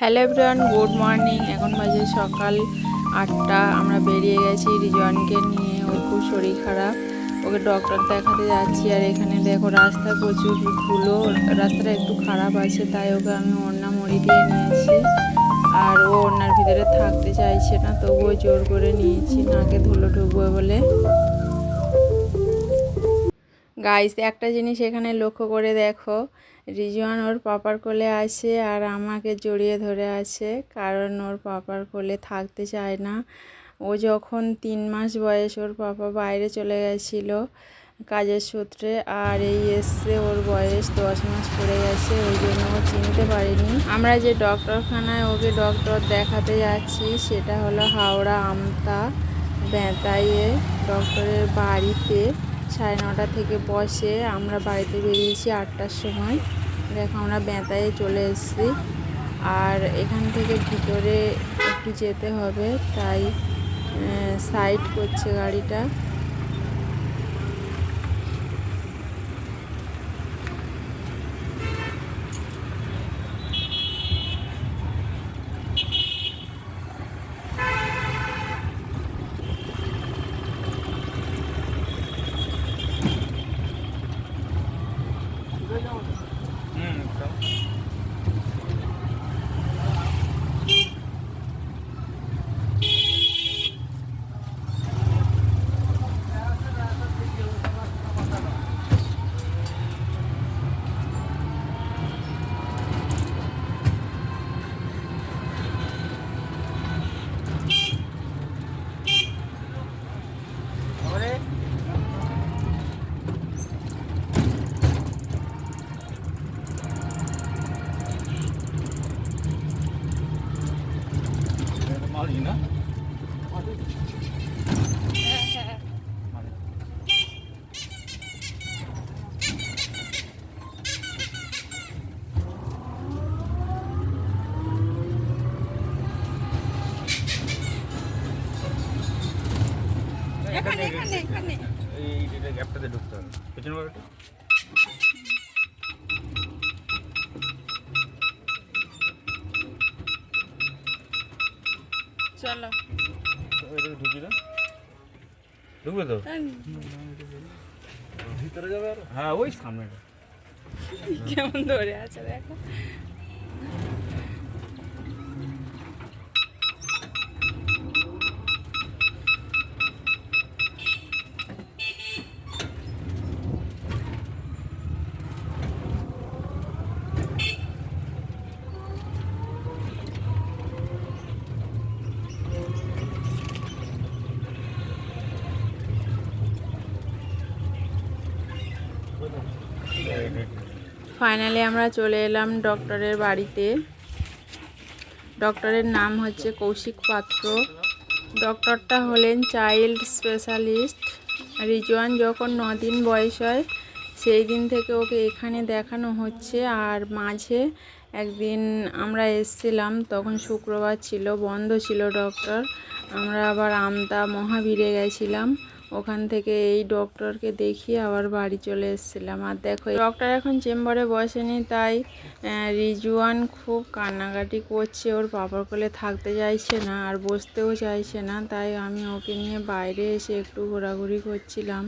Hello everyone good morning এখন বাজে সকাল আটটা। আমরা বেরিয়ে গেছি রিজওয়ানকে নিয়ে। ওর খুব শরীর খারাপ। ওকে ডক্টর দেখাতে যাচ্ছি। আর এখানে দেখো, রাস্তায় প্রচুর ধুলো। রাস্তাটা একটু খারাপ আছে, তাই ওকে আমি ওড়না মুড়ি দিয়ে নিয়েছি। আর ও ওড়নার ভিতরে থাকতে চাইছে না, তবুও জোর করে নিয়েছি। নাকে ধুলো ঢুকবে বলে। গাইস একটা জিনিস এখানে লক্ষ্য করে দেখো। রিজওয়ান ওর পাপার কোলে আছে আর আমাকে জড়িয়ে ধরে আছে, কারণ ওর পাপার কোলে থাকতে চায় না। ও যখন তিন মাস বয়স ওর পাপা বাইরে চলে গেছিল কাজের সূত্রে আর এই এসছে ওর বয়স দশ মাস পড়ে গেছে, ওই জন্য ও চিনতে পারিনি। আমরা যে ডক্টরখানায় ওকে ডক্টর দেখাতে যাচ্ছি সেটা হলো হাওড়া আমতা বেঁতাইয়ে ডক্টরের বাড়িতে। সাড়ে নটা থেকে বসে আমরা বাড়িতে বেরিয়েছি আটটার সময়। দেখো আমরা বেঁতায় চলে এসেছি। আর এখান থেকে ভিতরে একটু যেতে হবে, তাই সাইড করছে গাড়িটা। 응, 그럼. এটা ঢুকতে হবে। পেছনে বাড়িটা চলো। ঢুকি না? ঢুকবে তো? ভিতরে যাবে আর? হ্যাঁ ওই সামনে কেমন ধরে আছে দেখো। ফাইনালি আমরা চলে এলাম ডক্টরের বাড়িতে। ডক্টরের নাম হচ্ছে কৌশিক পাত্র। ডক্টরটা হলেন চাইল্ড স্পেশালিস্ট। রিজওয়ান যখন দিন বয়স হয়, সেই দিন থেকে ওকে এখানে দেখানো হচ্ছে। আর মাঝে একদিন আমরা এসছিলাম, তখন শুক্রবার ছিল, বন্ধ ছিল ডক্টর। আমরা আবার আমতা মহাবীরে গেছিলাম। ওখান থেকে এই ডক্টরকে দেখিয়ে আবার বাড়ি চলে এসেছিলাম। আর দেখো ডক্টর এখন চেম্বারে বসেনি, তাই রিজুয়ান খুব কান্নাকাটি করছে। ওর বাবার কোলে থাকতে চাইছে না আর বসতেও চাইছে না, তাই আমি ওকে নিয়ে বাইরে এসে একটু ঘোরাঘুরি করছিলাম।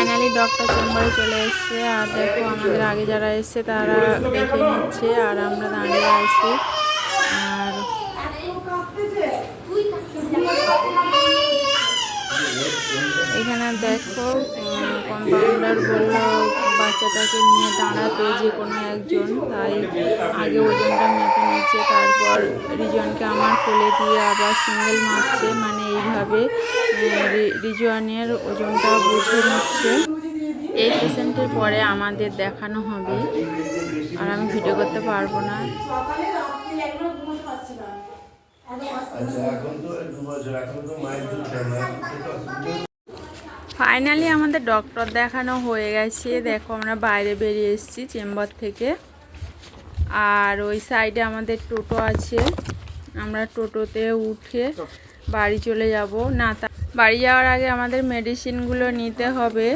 ফাইনালি ডক্টর চেম্বারে চলে এসছে। আর দেখো, আমাদের আগে যারা এসছে তারা দেখে নিচ্ছে, আর আমরা দাঁড়িয়ে আছি। আর এখানে দেখো কম্পাউন্ডার বলল বাচ্চাটাকে নিয়ে দাঁড়াতে যে কোনো একজন। তাই আগে ওজনটা মেপে নিচ্ছে তারপর রিজনকে আমার কোলে দিয়ে আবার সিঙ্গেল মারছে। মানে এইভাবে আহ, রি- রিজওয়ানের ওজনটা বুঝে নিচ্ছে। এই পেশেন্টের পরে আমাদের দেখানো হবে। আর আমি ভিডিও করতে পারব না আচ্ছা এখন তো দু বছর এখন তো মায়ের দুধ খায় মায়ের দুধ খেতে অসুবিধা ফাইনালি আমাদের ডক্টর দেখানো হয়ে গেছে। দেখো আমরা বাইরে বেরিয়ে এসেছি চেম্বার থেকে। আর ওই সাইডে আমাদের টোটো আছে। আমরা টোটোতে উঠে বাড়ি চলে যাব। না বাড়ি যাওয়ার আগে আমাদের মেডিসিনগুলো নিতে হবে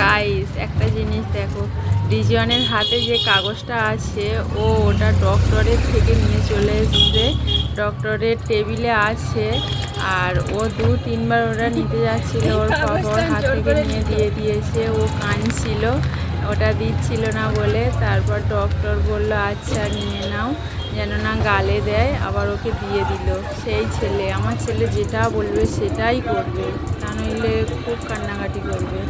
গাইস একটা জিনিস দেখো হাতে যে কাগজটা আছে ও ওটা ডক্টরের থেকে নিয়ে চলে এসছে। ডক্টরের টেবিলে আছে আর ও দু তিনবার ওরা নিতে যাচ্ছিল। ওর খবর হাত থেকে নিয়ে দিয়ে দিয়েছে। ও কাঁদছিল ওটা দিচ্ছিল না বলে। তারপর ডক্টর বলল আচ্ছা নিয়ে নাও। যেন না গালে দেয় আবার ওকে দিয়ে দিল। সেই ছেলে আমার ছেলে যেটা বলবে সেটাই করবে। তা নইলে খুব কান্নাকাটি করবে।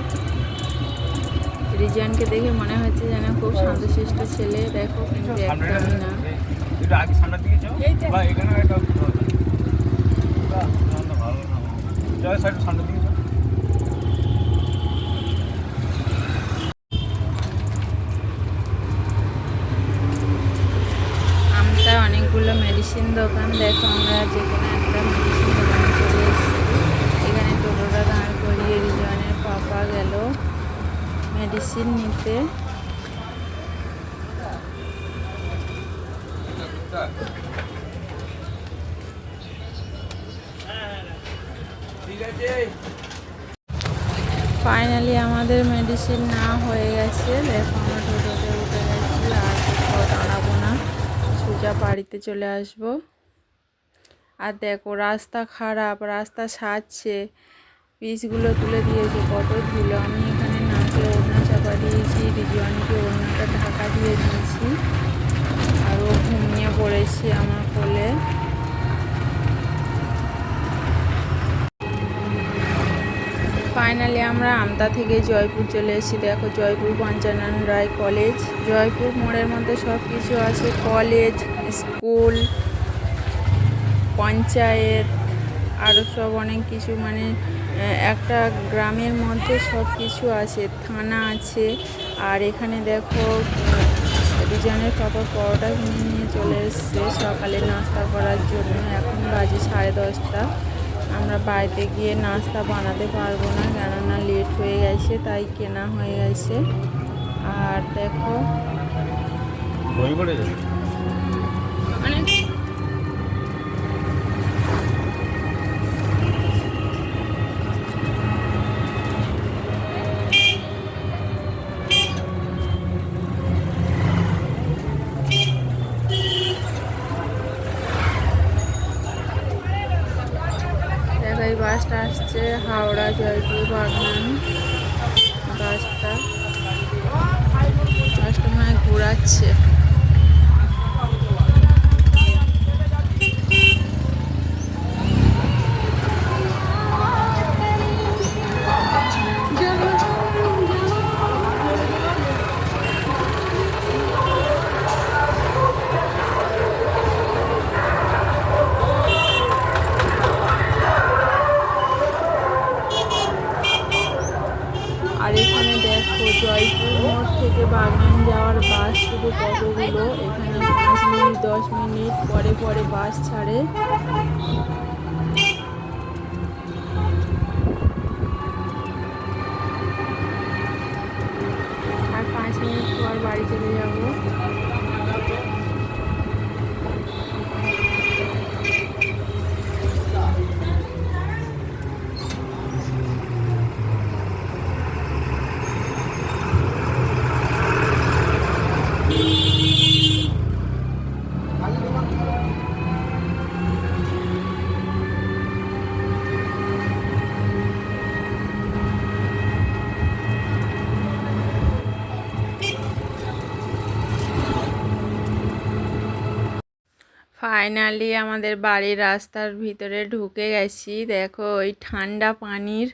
রিজিয়ানকে দেখে মনে হচ্ছে যেন খুব শান্তশিষ্ট ছেলে। দেখো কিন্তু সামনে একদমই না সামনের দিকে যাও বা এখানে একটা বাহ, তোমার ভালো না জয় সাইড সামনের দিকে যাও আমটা অনেকগুলো মেডিসিন দোকান দেখো আমরা যে কোনো একটা মেডিসিন দোকানে চলে এসেছি এখানে টোটোটা দাঁড় করিয়ে রিজওয়ানের পাপা গেল মেডিসিন নিতে ফাইনালি আমাদের মেডিসিন না হয়ে গেছে। দেখো, আমরা টোটোতে উঠে গেছি, আর কোথাও দাঁড়াবো না। সোজা বাড়িতে চলে আসব। আর দেখো, রাস্তা খারাপ, রাস্তা সাজছে পিসগুলো তুলে দিয়েছে, কত ধুলো। আমি রিজওয়ানকে ওড়নাটা ঢাকা দিয়ে দিয়েছি। আর ও ঘুমিয়ে পড়েছে আমার কোলে। ফাইনালি আমরা আমতা থেকে জয়পুর চলে এসেছি। দেখো জয়পুর পঞ্চানন রায় কলেজ জয়পুর মোড়ের মধ্যে সব কিছু আছে। কলেজ স্কুল পঞ্চায়েত আরও সব অনেক কিছু মানে একটা গ্রামের মধ্যে সব কিছু আছে, থানা আছে, আর এখানে দেখো রিজনের পাপা পরোটা কিনে নিয়ে চলে এসছে, সকালে নাস্তা করার জন্য, এখন বাজে সাড়ে দশটা, আমরা বাড়িতে গিয়ে নাস্তা বানাতে পারব না, কেননা লেট হয়ে গেছে, তাই কেনা হয়ে গেছে, আর দেখো হাওড়া জয়পুর বাগান বাসটা বাসটা মানে ঘোরাচ্ছে। দশ মিনিট পরে পরে বাস ছাড়ে। আর পাঁচ মিনিট পর বাড়ি চলে যাব। ফাইনালি আমাদের বাড়ির রাস্তার ভিতরে ঢুকে গেছি। দেখো ওই ঠান্ডা পানির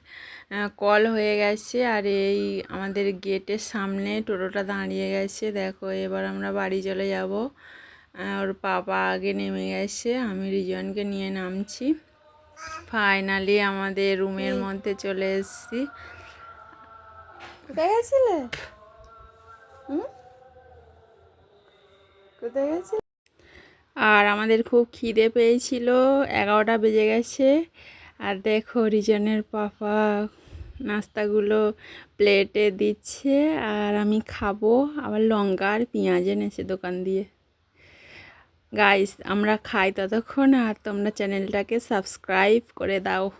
কল হয়ে গেছে আর এই আমাদের গেটের সামনে টোটোটা দাঁড়িয়ে গেছে। দেখো এবার আমরা বাড়ি চলে যাব। ওর পাপা আগে নেমে গেছে আমি রিজনকে নিয়ে নামছি। ফাইনালি আমাদের রুমের মধ্যে চলে এসেছি। কোথায় গেছিলে? হুম? কোথায় গেছিলে? আর আমাদের খুব খিদে পেয়েছিল, এগারোটা বেজে গেছে। আর দেখো রিজনের পাপা নাস্তাগুলো প্লেটে দিচ্ছে, আর আমি খাব আবার লঙ্কা আর পেঁয়াজ এনেছে দোকান দিয়ে। গাইস আমরা খাই ততক্ষণ, আর তোমরা চ্যানেলটাকে সাবস্ক্রাইব করে দাও।